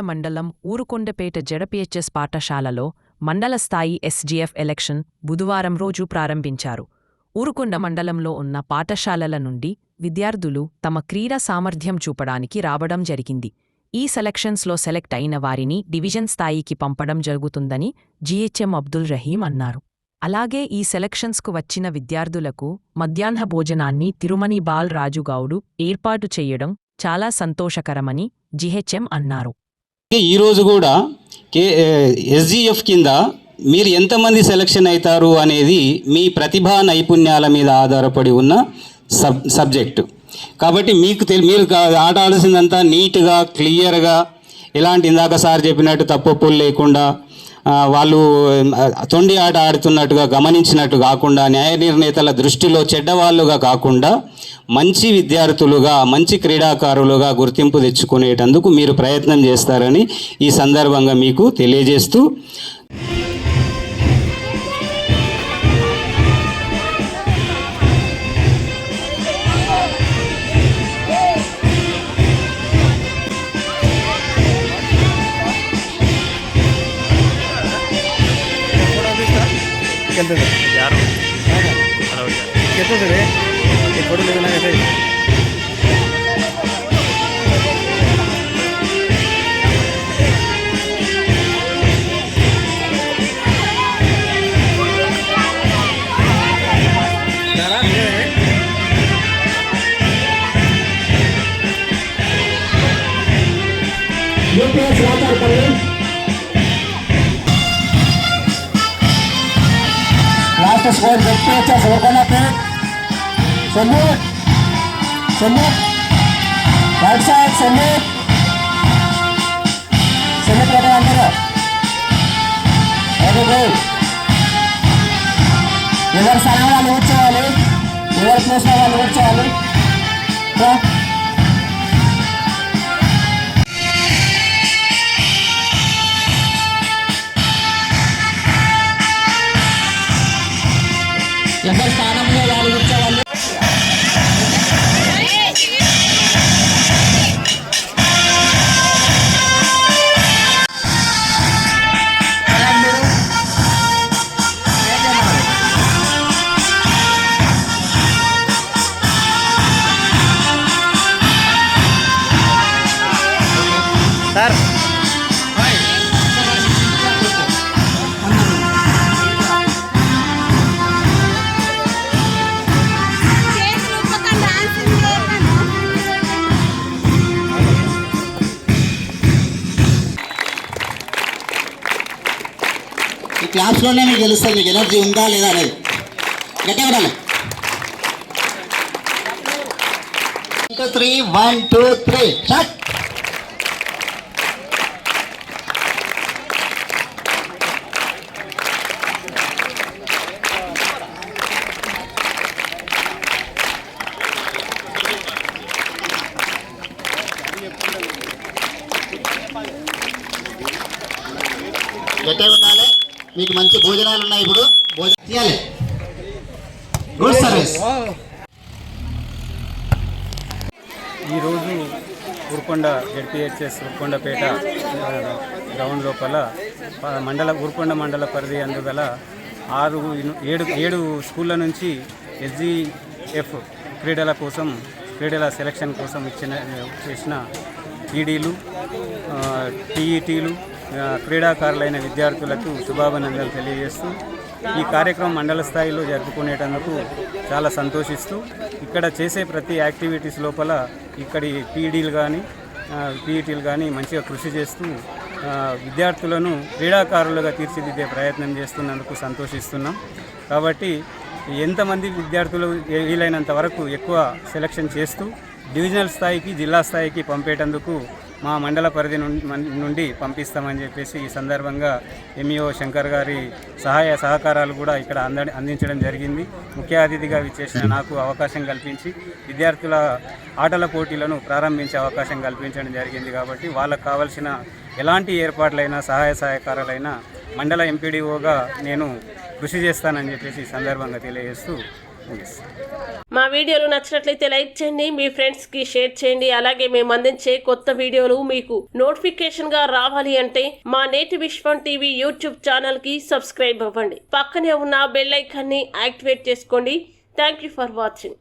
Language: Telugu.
మండలం ఊరుకొండపేట జడపిహెచ్ఎస్ పాఠశాలలో మండల స్థాయి ఎస్జీఎఫ్ ఎలక్షన్ బుధవారం రోజు ప్రారంభించారు. ఊరుకొండ మండలంలో ఉన్న పాఠశాలల నుండి విద్యార్థులు తమ క్రీడా సామర్థ్యం చూపడానికి రావడం జరిగింది. ఈ సెలక్షన్స్లో సెలెక్ట్ అయిన వారిని డివిజన్ స్థాయికి పంపడం జరుగుతుందని జీహెచ్ఎం అబ్దుల్ రహీం అన్నారు. అలాగే ఈ సెలక్షన్స్కు వచ్చిన విద్యార్థులకు మధ్యాహ్న భోజనాన్ని తిరుమణి బాల్ రాజుగౌడు ఏర్పాటు చేయడం చాలా సంతోషకరమని జిహెచ్ఎం అన్నారు. ఈ రోజు కూడా కే ఎస్జిఎఫ్ కింద మీరు ఎంతమంది సెలక్షన్ అవుతారు అనేది మీ ప్రతిభా నైపుణ్యాల మీద ఆధారపడి ఉన్న సబ్ సబ్జెక్టు. కాబట్టి మీకు తెలి మీరు కా- ఆట ఆడాల్సిందంతా నీట్గా క్లియర్గా ఎలాంటి ఇందాక సార్ చెప్పినట్టు తప్పొప్పులు లేకుండా వాళ్ళు తొండి ఆట ఆడుతున్నట్టుగా గమనించినట్టు కాకుండా న్యాయ నిర్ణేతల దృష్టిలో చెడ్డవాళ్ళుగా కాకుండా మంచి విద్యార్థులుగా మంచి క్రీడాకారులుగా గుర్తింపు తెచ్చుకునేటందుకు మీరు ప్రయత్నం చేస్తారని ఈ సందర్భంగా మీకు తెలియజేస్తూ ಕೆಲ್ತದೆ ಯಾರು फ़ोटो लेना कैसे लास्ट स्कोर देखते हैं अच्छा स्कोर करना సమూర్. సమూర్. Right side సమూర్. సమూర్ పెట్టండి అందరూ వెరీ గుడ్ వాళ్ళు కూర్చోవాలి ఎవరు చూసిన వాళ్ళు కూర్చోవాలి ఎవరి స్థానంలో క్లాస్లోనే మీకు తెలుస్తుంది మీకు ఎనర్జీ ఉందా లేదా అనేది గట్టిగా ఉండాలి three one two three shut గట్టిగా ఉండాలి మీకు మంచి భోజనాలు ఉన్నాయి ఇప్పుడు. భోజనం తీయాలి గుడ్ సర్వీస్ ఈరోజు ఊరుకొండ జడ్పిహెచ్ఎస్ ఊరుకొండపేట గ్రౌండ్ లోపల మండల ఊరుకొండ మండల పరిధి అందుగల ఆరు ఏడు ఏడు స్కూళ్ళ నుంచి ఎస్జీఎఫ్ క్రీడల కోసం క్రీడల సెలక్షన్ కోసం ఇచ్చిన చేసిన ఈడీలు టీఈటీలు క్రీడాకారులైన విద్యార్థులకు శుభాభినందనలు తెలియజేస్తూ ఈ కార్యక్రమం మండల స్థాయిలో జరుపుకునేటందుకు చాలా సంతోషిస్తూ ఇక్కడ చేసే ప్రతి యాక్టివిటీస్ లోపల ఇక్కడి పీడీలు కానీ పీఈటీలు కానీ మంచిగా కృషి చేస్తూ విద్యార్థులను క్రీడాకారులుగా తీర్చిదిద్దే ప్రయత్నం చేస్తున్నందుకు సంతోషిస్తున్నాం. కాబట్టి ఎంతమంది విద్యార్థులు వీలైనంత వరకు ఎక్కువ సెలక్షన్ చేస్తూ డివిజనల్ స్థాయికి జిల్లా స్థాయికి పంపేటందుకు మా మండల పరిధి నుండి నుండి పంపిస్తామని చెప్పేసి ఈ సందర్భంగా ఎంఈఓ శంకర్ గారి సహాయ సహకారాలు కూడా ఇక్కడ అంద అందించడం జరిగింది. ముఖ్య అతిథిగా విచ్చేసిన నాకు అవకాశం కల్పించి విద్యార్థుల ఆటల పోటీలను ప్రారంభించే అవకాశం కల్పించడం జరిగింది కాబట్టి వాళ్ళకు కావలసిన ఎలాంటి ఏర్పాట్లైనా సహాయ సహకారాలైనా మండల ఎంపీడీఓగా నేను కృషి చేస్తానని చెప్పేసి ఈ సందర్భంగా తెలియజేస్తూ మా వీడియోలు నచ్చినట్లయితే లైక్ చేయండి మీ ఫ్రెండ్స్కి షేర్ చేయండి అలాగే మేము అందించే కొత్త వీడియోలు మీకు నోటిఫికేషన్గా రావాలి అంటే మా నేటి విశ్వం టీవీ యూట్యూబ్ ఛానల్కి సబ్స్క్రైబ్ అవ్వండి. పక్కనే ఉన్న బెల్ ఐకాన్ని యాక్టివేట్ చేసుకోండి. Thank you for watching